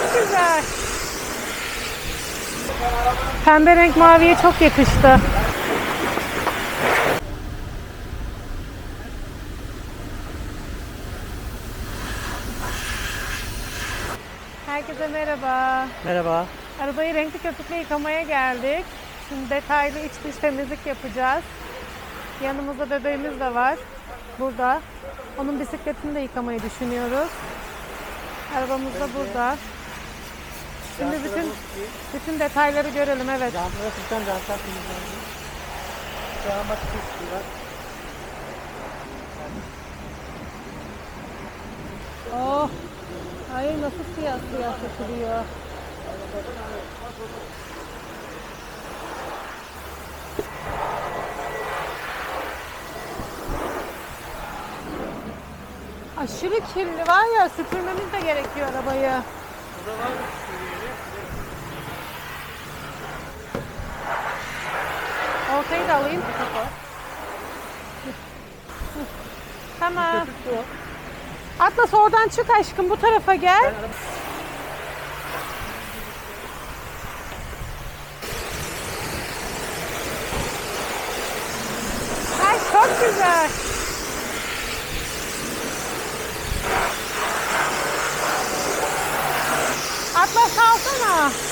çok güzel. Pembe renk maviye çok yakıştı. Herkese merhaba. Merhaba. Arabayı renkli köpükle yıkamaya geldik. Şimdi detaylı iç dış temizlik yapacağız. Yanımızda bebeğimiz de var. Burada. Onun bisikletini de yıkamayı düşünüyoruz. Arabamız da burada. Şimdi bütün bütün detayları görelim evet. Jantlara sıktan jantlar temizlendi. Şu an maçı istiyorlar. Oh. Ay nasıl siyah siyah dökülüyor. Aşırı kirli var ya süpürmemiz de gerekiyor arabayı. Ortayı da alayım. Tamam. Atlas oradan çık aşkım bu tarafa gel. Ay çok güzel. Atlas alsana.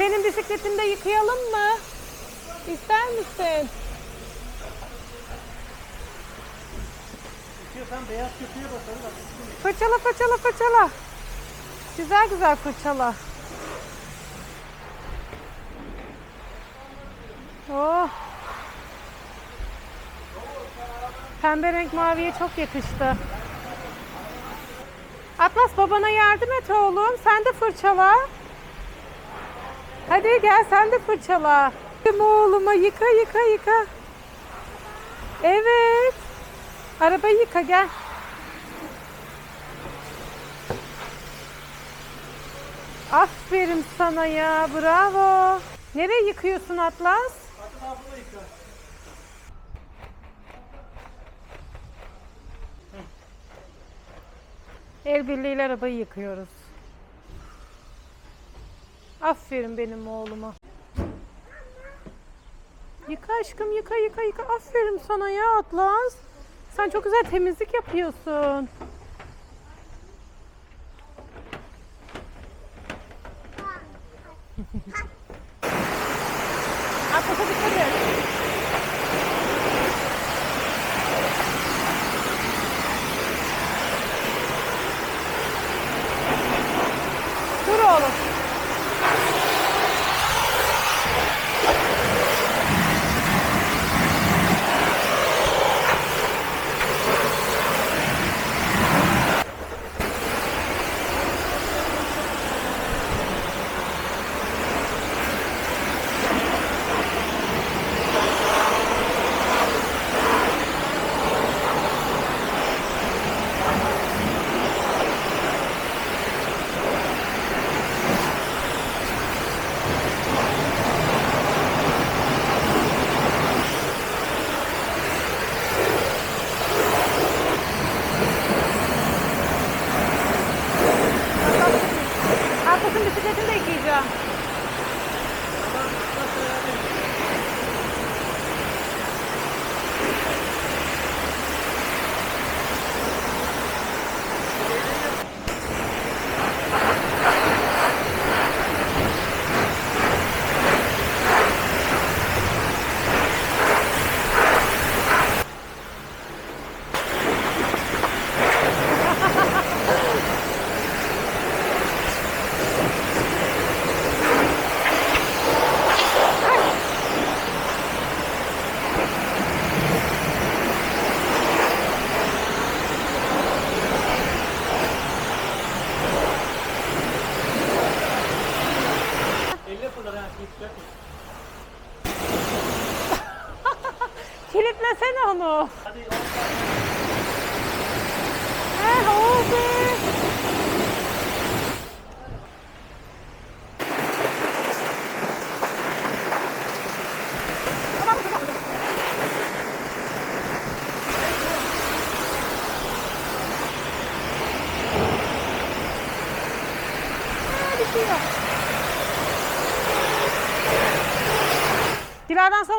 Senin bisikletini de yıkayalım mı? İster misin? İstiyorsan beyaz köpüğe basalım. bak. Fırçala fırçala fırçala. Güzel güzel fırçala. Oh. Pembe renk maviye çok yakıştı. Atlas babana yardım et oğlum. Sen de fırçala. Hadi gel sen de fırçala. Oğluma yıka yıka yıka. Evet. Arabayı yıka gel. Aferin sana ya. Bravo. Nereye yıkıyorsun Atlas? Yıka. El birliğiyle arabayı yıkıyoruz. Aferin benim oğluma. Yıka aşkım yıka yıka yıka. Aferin sana ya Atlas. Sen çok güzel temizlik yapıyorsun.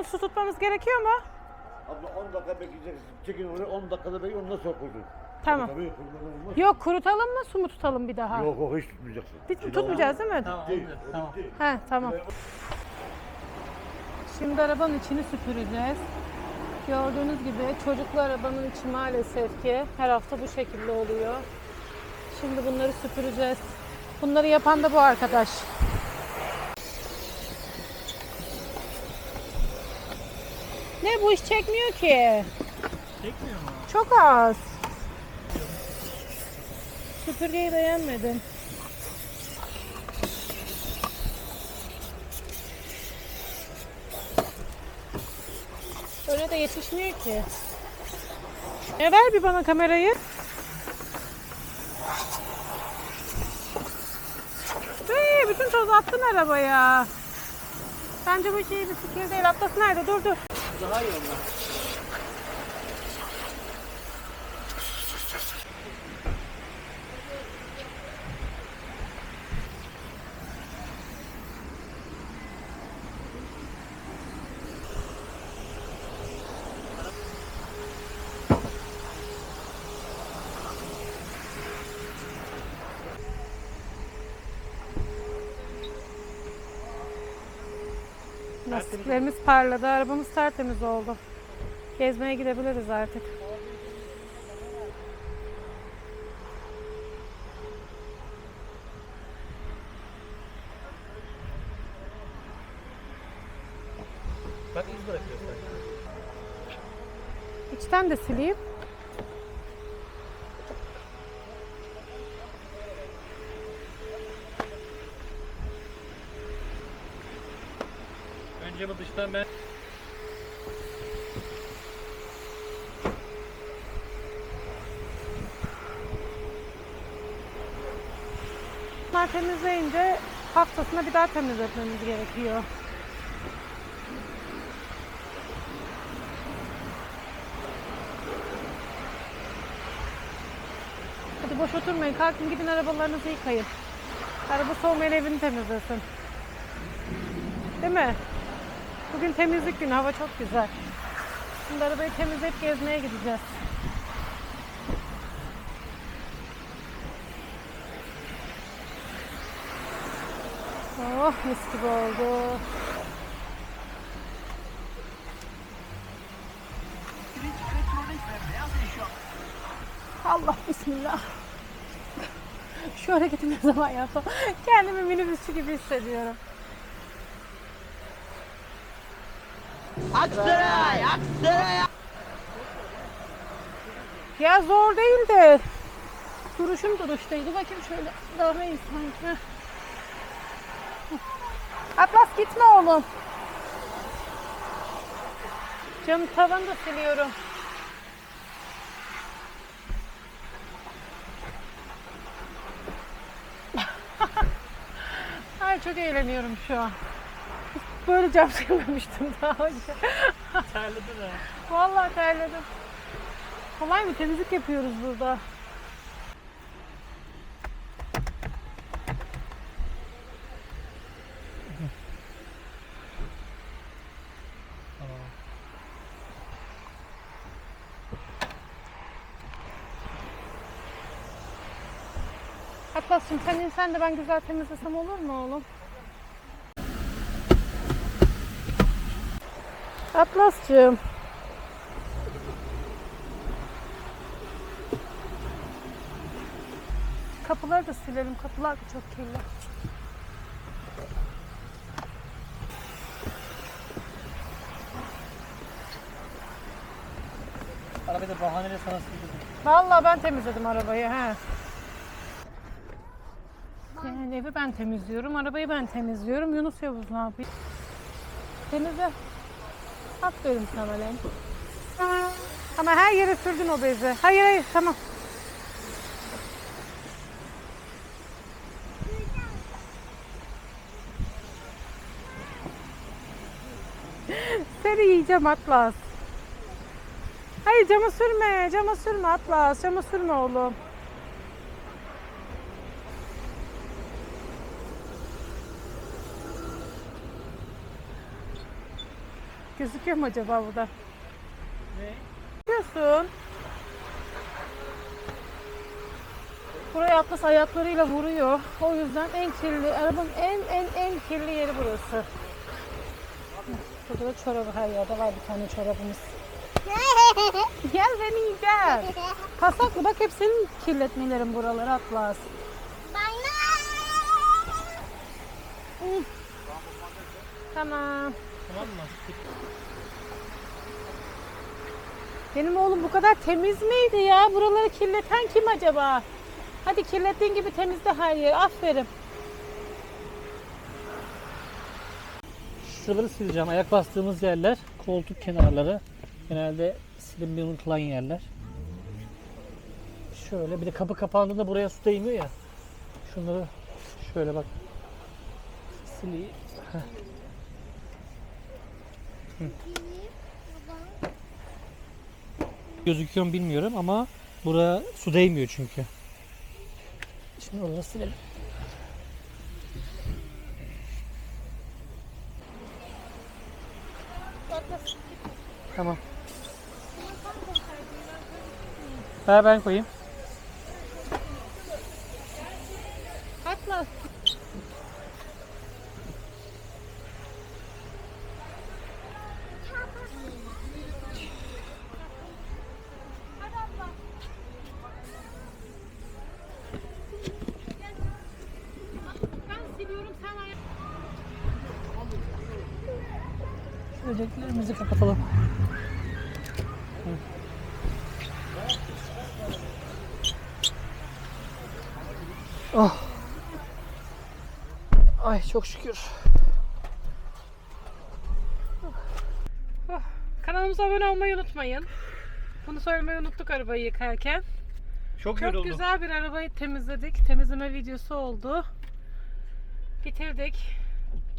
Sonra su tutmamız gerekiyor mu? Abla 10 dakika bekleyeceksin. Çekin onu 10 dakikada bekle ondan sonra koydun. Tamam. Tabii olmaz. Yok kurutalım mı su mu tutalım bir daha? Yok yok hiç tutmayacaksın. Biz tutmayacağız değil mi? Tamam, Değil, Tamam. He tamam. Şimdi arabanın içini süpüreceğiz. Gördüğünüz gibi çocuklu arabanın içi maalesef ki her hafta bu şekilde oluyor. Şimdi bunları süpüreceğiz. Bunları yapan da bu arkadaş. Ne bu iş çekmiyor ki? Çekmiyor mu? Çok az. Süpürgeyi beğenmedim. Öyle de yetişmiyor ki. E ver bir bana kamerayı. Hey, bütün toz attın arabaya. Bence bu şey bir fikir değil. Atlas nerede? Dur dur. Daha iyi onlar. Lastiklerimiz parladı. Arabamız tertemiz oldu. Gezmeye gidebiliriz artık. Bak iz bırakıyor sanki. İçten de sileyim. Dıştan ben Bunlar temizleyince haftasında bir daha temizletmemiz gerekiyor. Hadi boş oturmayın. Kalkın gidin arabalarınızı yıkayın. Araba soğumayan evini temizlesin. Değil mi? Bugün temizlik günü. Hava çok güzel. Şimdi arabayı temizleyip gezmeye gideceğiz. Oh mis gibi oldu. Allah bismillah. Şu hareketi ne zaman yapsam kendimi minibüsçü gibi hissediyorum. Aksaray, Aksaray. Ya zor değil de duruşum duruştaydı. Bakayım şöyle daha iyi sanki. Atlas gitme oğlum. Cam tavanı da siliyorum. Ay çok eğleniyorum şu an. Böyle cam silmemiştim daha önce. terledi de. Vallahi terledim. Kolay mı? Temizlik yapıyoruz burada. Atlas'cığım sen insan de ben güzel temizlesem olur mu oğlum? Atlas'cığım. Kapıları da silelim. Kapılar da çok kirli. Arabayı da bahaneyle sana sildirdim. Vallahi ben temizledim arabayı he. Yani evi ben temizliyorum, arabayı ben temizliyorum. Yunus Yavuz ne yapıyor? Temizle. Aferin sana lan. Ama her yere sürdün o bezi. Hayır hayır tamam. Seni yiyeceğim Atlas. Hayır cama sürme, cama sürme Atlas, cama sürme oğlum. Gözüküyor mu acaba burada? Ne? Görüyorsun. Buraya Atlas ayaklarıyla vuruyor. O yüzden en kirli, arabanın en en en kirli yeri burası. Burada da çorabı her yerde var bir tane çorabımız. Gel beni gel. Pasaklı bak hep senin kirletmelerin buraları Atlas. Hı. Tamam. Tamam mı? Benim oğlum bu kadar temiz miydi ya? Buraları kirleten kim acaba? Hadi kirlettiğin gibi temizle her yeri. Aferin. Şuraları sileceğim. Ayak bastığımız yerler, koltuk kenarları. Genelde silinmeyi unutulan yerler. Şöyle bir de kapı kapandığında buraya su değmiyor ya. Şunları şöyle bak. Sileyim. Gözüküyor mu bilmiyorum ama buraya su değmiyor çünkü. Şimdi oraları silelim. Tamam. Ha ben koyayım. Böceklerimizi kapatalım. Oh. Ay çok şükür. Oh, Kanalımıza abone olmayı unutmayın. Bunu söylemeyi unuttuk arabayı yıkarken. Çok, Çok güzel bir arabayı temizledik. Temizleme videosu oldu. Bitirdik.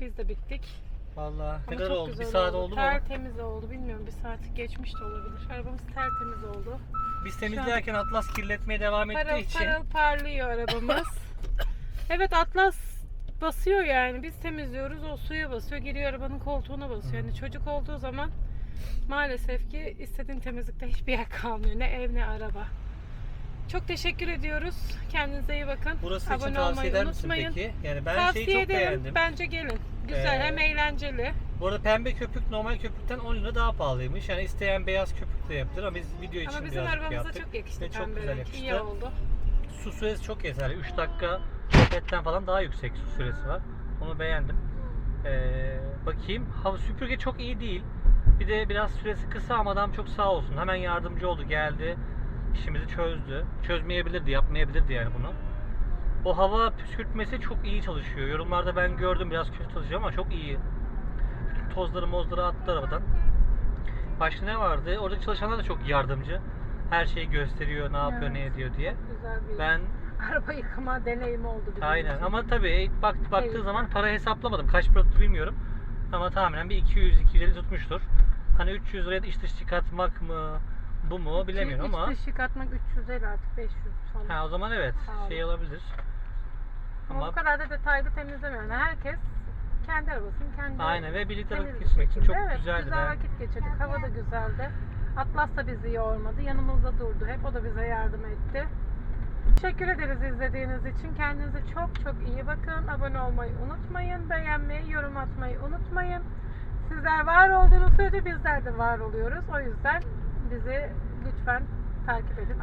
Biz de bittik. Vallahi Ama ne kadar oldu? Bir saat oldu. mu? Tertemiz oldu. Bilmiyorum bir saat geçmiş de olabilir. Arabamız tertemiz oldu. Biz temizlerken Atlas kirletmeye devam ettiği Parıl için parıl parlıyor arabamız. evet Atlas basıyor yani. Biz temizliyoruz. O suya basıyor. Giriyor arabanın koltuğuna basıyor. Yani çocuk olduğu zaman maalesef ki istediğin temizlikte hiçbir yer kalmıyor. Ne ev ne araba. Çok teşekkür ediyoruz. Kendinize iyi bakın. burası için Abone tavsiye olmayı eder misin unutmayın. peki? Yani ben Tavsiye şeyi çok ederim. beğendim. Bence gelin. Güzel Ee, hem eğlenceli. Bu arada pembe köpük normal köpükten 10 lira daha pahalıymış. Yani isteyen beyaz köpük de yaptır ama biz video için Ama bizim birazcık arabamıza yaptık. çok yakıştı Ve çok pembe güzel renk. yakıştı. İyi oldu. Su süresi çok yeterli. 3 dakika sohbetten falan daha yüksek su süresi var. Onu beğendim. Ee, bakayım. Hava süpürge çok iyi değil. Bir de biraz süresi kısa ama adam çok sağ olsun. Hemen yardımcı oldu, geldi. İşimizi çözdü. Çözmeyebilirdi, yapmayabilirdi yani bunu. O hava püskürtmesi çok iyi çalışıyor. Yorumlarda ben gördüm biraz kötü çalışıyor ama çok iyi. Bütün tozları mozları attı arabadan. Başka ne vardı? Orada çalışanlar da çok yardımcı. Her şeyi gösteriyor, ne yapıyor, Evet. ne ediyor diye. Güzel bir Ben araba yıkama deneyimi oldu bizim Aynen için. ama tabii bak, baktığı Keyifli. zaman para hesaplamadım. Kaç para tuttu bilmiyorum. Ama tahminen bir 200-250 tutmuştur. Hani 300 liraya da iç dış çıkartmak mı bu mu bilemiyorum İç ama. dış yıkatmak 350 artık 500 falan. Ha o zaman evet Pahalı. şey olabilir. Ama, Ama bu kadar da detaylı temizlemiyor. Yani herkes kendi arabasını kendi aynen ve birlikte vakit geçirmek için çok evet, güzeldi. güzel vakit geçirdik. Hava da güzeldi. Atlas da bizi yormadı. Yanımızda durdu hep. O da bize yardım etti. Teşekkür ederiz izlediğiniz için. Kendinize çok çok iyi bakın. Abone olmayı unutmayın. Beğenmeyi, yorum atmayı unutmayın. Sizler var olduğunuz sürece bizler de var oluyoruz. O yüzden bizi lütfen takip edin.